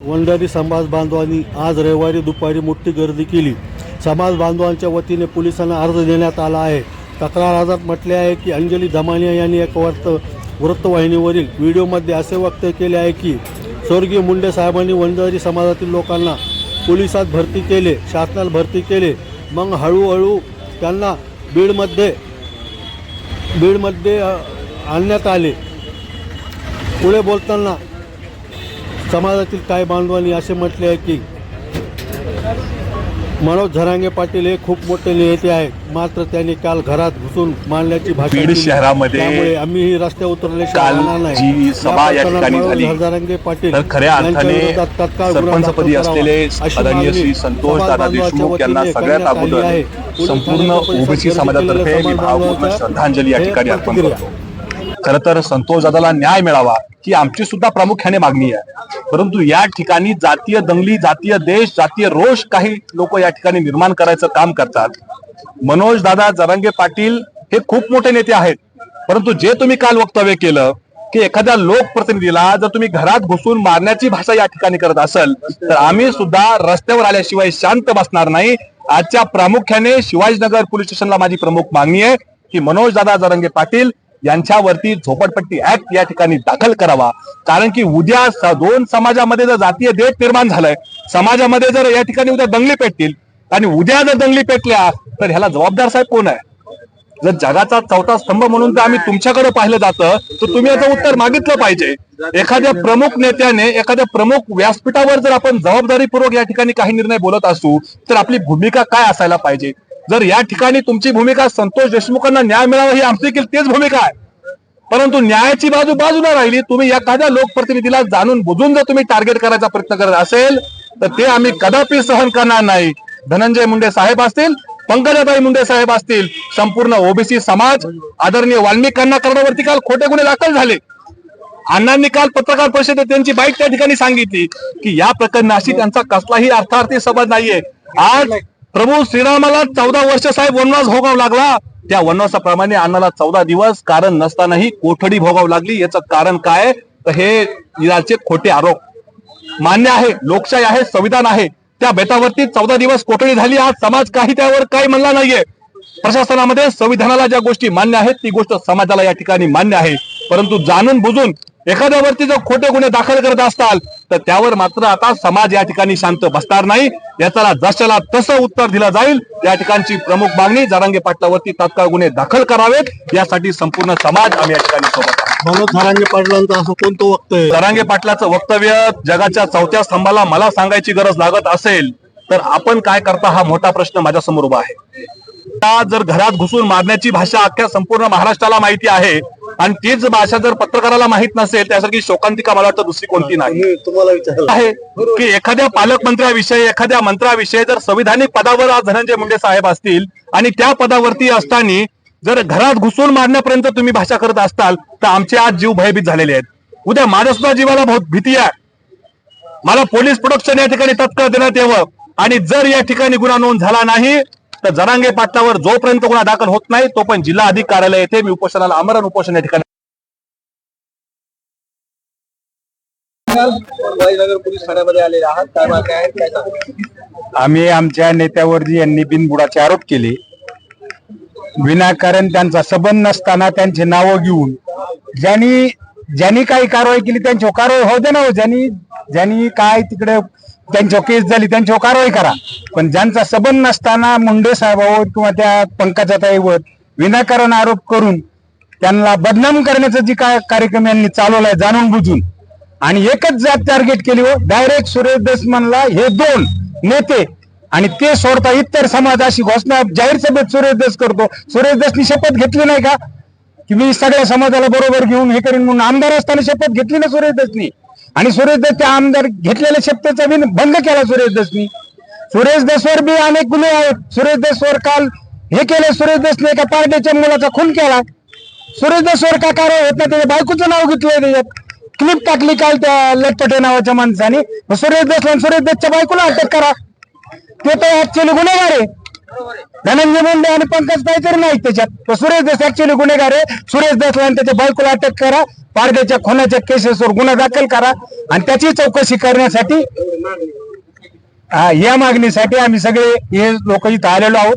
वंडारी समाज बांधवांनी आज रविवारी दुपारी मोठी गर्दी केली. समाज बांधवांच्या वतीने पोलिसांना अर्ज देण्यात आला आहे. तक्रार अर्जात म्हटले आहे की अंजली धमानिया यांनी एक वर्त वृत्तवाहिनीवरील व्हिडिओमध्ये असे वक्तव्य केले आहे की स्वर्गीय मुंडे साहेबांनी वंजारी समाजातील लोकांना पोलिसात भरती केले शासनात भरती केले. मग हळूहळू त्यांना बीडमध्ये बीडमध्ये आणण्यात आले. पुढे बोलताना समाजातील काही बांधवांनी असे म्हटले आहे की मनोज झरांगे पाटील हे खूप मोठे नेते आहेत. मात्र त्यांनी काल घरात घुसून मांडण्याची भाषा बीड. शहरामध्ये त्यामुळे आम्ही रस्त्यावर उतरल्याशिवाय काल राहणार नाही. जी सभा या प्रकरणात ठिकाणी मनोज झाली, झरांगे पाटील तर खऱ्या अर्थाने तात्काळ सरपंचपदी असलेले आदरणीय श्री संतोष दादा देशमुख यांना सगळ्यात अगोदर संपूर्ण ओबीसी समाजातर्फे मी भावपूर्ण श्रद्धांजली या ठिकाणी अर्पण. करतो. खर तर संतोष दादाला न्याय मिळावा ही आमची सुद्धा प्रामुख्याने मागणी आहे. परंतु या ठिकाणी जातीय दंगली जातीय देश जातीय रोष काही लोक या ठिकाणी निर्माण करायचं काम करतात. मनोज दादा जरांगे पाटील हे खूप मोठे नेते आहेत. परंतु जे तुम्ही काल वक्तव्य केलं की एखाद्या लोकप्रतिनिधीला जर तुम्ही घरात घुसून मारण्याची भाषा या ठिकाणी करत असाल तर आम्ही सुद्धा रस्त्यावर आल्याशिवाय शांत बसणार नाही. आजच्या प्रामुख्याने शिवाजीनगर पोलीस स्टेशनला माझी प्रमुख मागणी आहे की मनोज दादा जरंगे पाटील यांच्यावरती झोपडपट्टी ऍक्ट या ठिकाणी दाखल करावा. कारण की उद्या दोन समाजामध्ये जर जातीय देश निर्माण झालाय समाजामध्ये जर या ठिकाणी उद्या दंगली पेटतील आणि उद्या जर दंगली पेटल्या तर ह्याला जबाबदार साहेब कोण आहे? जर जगाचा चौथा स्तंभ म्हणून जर आम्ही तुमच्याकडे पाहिलं जातं तर तुम्ही याचं उत्तर मागितलं पाहिजे. एखाद्या प्रमुख नेत्याने एखाद्या प्रमुख व्यासपीठावर जर आपण जबाबदारीपूर्वक या ठिकाणी काही निर्णय बोलत असू तर आपली भूमिका काय असायला पाहिजे? जर या ठिकाणी तुमची भूमिका संतोष देशमुखांना न्याय मिळावा ही आमची देखील तेच भूमिका आहे. परंतु न्यायाची बाजू बाजूला राहिली तुम्ही एखाद्या लोकप्रतिनिधीला जाणून बुजून जर तुम्ही टार्गेट करायचा प्रयत्न करत असेल तर ते आम्ही कदापि सहन करणार नाही. धनंजय मुंडे साहेब असतील पंकजाबाई मुंडे साहेब असतील संपूर्ण ओबीसी समाज आदरणीय वाल्मिकांना कर्णावरती काल खोटे गुन्हे दाखल झाले. अण्णांनी काल पत्रकार परिषदेत त्यांची बाईक त्या ठिकाणी सांगितली की या प्रकरणाशी त्यांचा कसलाही अर्थार्थी संबंध नाहीये. आज प्रभू श्रीरामाला चौदा वर्ष साहेब वनवास भोगावा लागला. त्या वनवासाप्रमाणे अण्णाला चौदा दिवस कारण नसतानाही कोठडी भोगावी लागली. याचं कारण काय? तर हे इराचे खोटे आरोप. मान्य आहे लोकशाही आहे संविधान आहे. त्या बेतावरती चौदा दिवस कोठडी झाली. आज समाज काही त्यावर काही म्हणला नाहीये. प्रशासनामध्ये संविधानाला ज्या गोष्टी मान्य आहेत ती गोष्ट समाजाला या ठिकाणी मान्य आहे. परंतु जाणून बुजून एखाद्यावरती जर खोटे गुन्हे दाखल करत असताल तर त्यावर मात्र आता समाज या ठिकाणी शांत बसणार नाही. याचा जशाला तसं उत्तर दिलं जाईल या ठिकाणची प्रमुख मागणी जरांगे पाटलावरती तात्काळ गुन्हे दाखल करावेत. यासाठी संपूर्ण समाज आम्ही या ठिकाणी सोबत. मनोज पाटलांचं असं कोणतं वक्तव्य जरांगे पाटलाचं वक्तव्य जगाच्या चौथ्या स्तंभाला मला सांगायची गरज लागत असेल तर आपण काय करता हा मोठा प्रश्न माझ्यासमोर उभा आहे. आता जर घरात घुसून मारण्याची भाषा अख्ख्या संपूर्ण महाराष्ट्राला माहिती आहे आणि तीच भाषा जर पत्रकाराला माहीत नसेल त्यासारखी शोकांतिका मला वाटतं दुसरी कोणती नाही. तुम्हाला आहे की एखाद्या पालकमंत्र्याविषयी एखाद्या मंत्र्याविषयी जर संविधानिक पदावर आज धनंजय मुंडे साहेब असतील आणि त्या पदावरती असताना जर घरात घुसून मारण्यापर्यंत तुम्ही भाषा करत असताल तर आमचे आज जीव भयभीत झालेले आहेत. उद्या माझ्या सुद्धा जीवाला बहुत भीती आहे. मला पोलीस प्रोटेक्शन या ठिकाणी तत्काळ देण्यात यावं. आणि जर या ठिकाणी गुन्हा नोंद झाला नाही तर जरांगे पाटलावर जोपर्यंत गुन्हा दाखल होत नाही तोपर्यंत जिल्हा अधिक कार्यालय येथे मी उपोषणाला आमरण उपोषण या ठिकाणी आम्ही आमच्या नेत्यावरती यांनी बिनबुडाचे आरोप केले. विनाकारण त्यांचा संबंध नसताना त्यांचे नावं घेऊन ज्यांनी ज्यांनी काही कारवाई केली त्यांच्यावर कारवाई होऊ दे ना हो. ज्यांनी ज्यांनी काय तिकडे त्यांच्यावर केस झाली त्यांच्यावर कारवाई करा. पण ज्यांचा संबंध नसताना मुंडे साहेबावर किंवा त्या पंकजाताईवर विनाकारण आरोप करून त्यांना बदनाम करण्याचा जी काय कार्यक्रम यांनी चालवलाय जाणून बुजून आणि एकच जात टार्गेट केली हो डायरेक्ट सुरेश देशमानला हे दोन नेते आणि ते सोडता इतर समाज अशी घोषणा जाहीर सभेत सुरेश देश करतो. सुरेश देशनी शपथ घेतली नाही का? की मी सगळ्या समाजाला बरोबर घेऊन हे करीन म्हणून आमदार असताना शपथ घेतली ना सुरेश देशनी? आणि सुरेश देश त्या आमदार घेतलेल्या शपथेचा बिन भंग केला सुरेश दसनी सुरेश दसवर बी अनेक गुन्हे आहेत. सुरेश दसवर काल हे केले. सुरेश दसने एका पार्टीच्या मुलाचा खून केला. सुरेश दसवर का कारवाई होत नाही त्याच्या बायकोचं नाव घेतलंय त्याच्यात. क्लिप टाकली काल त्या लटपटे नावाच्या माणसाने. मग सुरेश दसवान सुरेश देशच्या बायकोला अटक करा. ते तर ऍक्च्युली गुन्हेगार आहे. धनंजय मुंडे आणि पंकज काहीतरी नाही त्याच्यात. सुरेश दस ऍक्च्युली गुन्हेगार आहे. सुरेश दसवान त्याच्या बायकोला अटक करा. पारड्याच्या खुनाच्या केसेसवर गुन्हा दाखल करा आणि त्याची चौकशी करण्यासाठी हा, या मागणीसाठी आम्ही सगळे हे लोक इथं आलेलो आहोत.